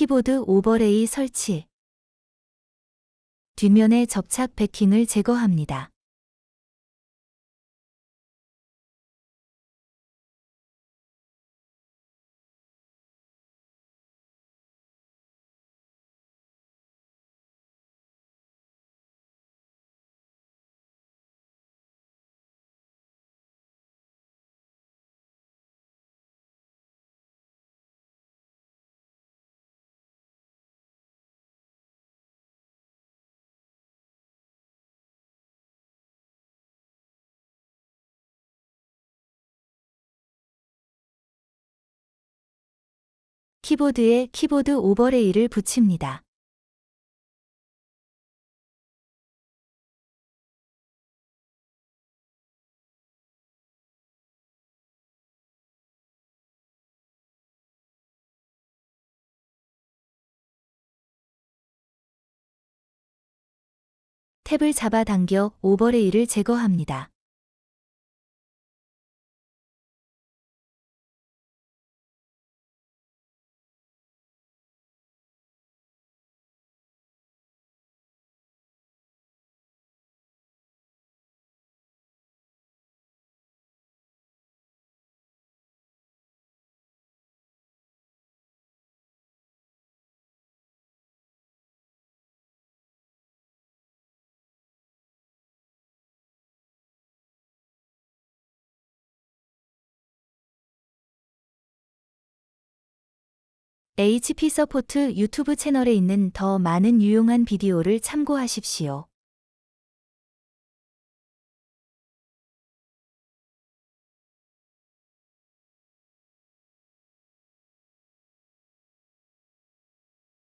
키보드 오버레이 설치. 뒷면의 접착 베킹을 제거합니다. 키보드에 키보드 오버레이를 붙입니다. 탭을 잡아당겨 오버레이를 제거합니다. HP 서포트 유튜브 채널에 있는 더 많은 유용한 비디오를 참고하십시오.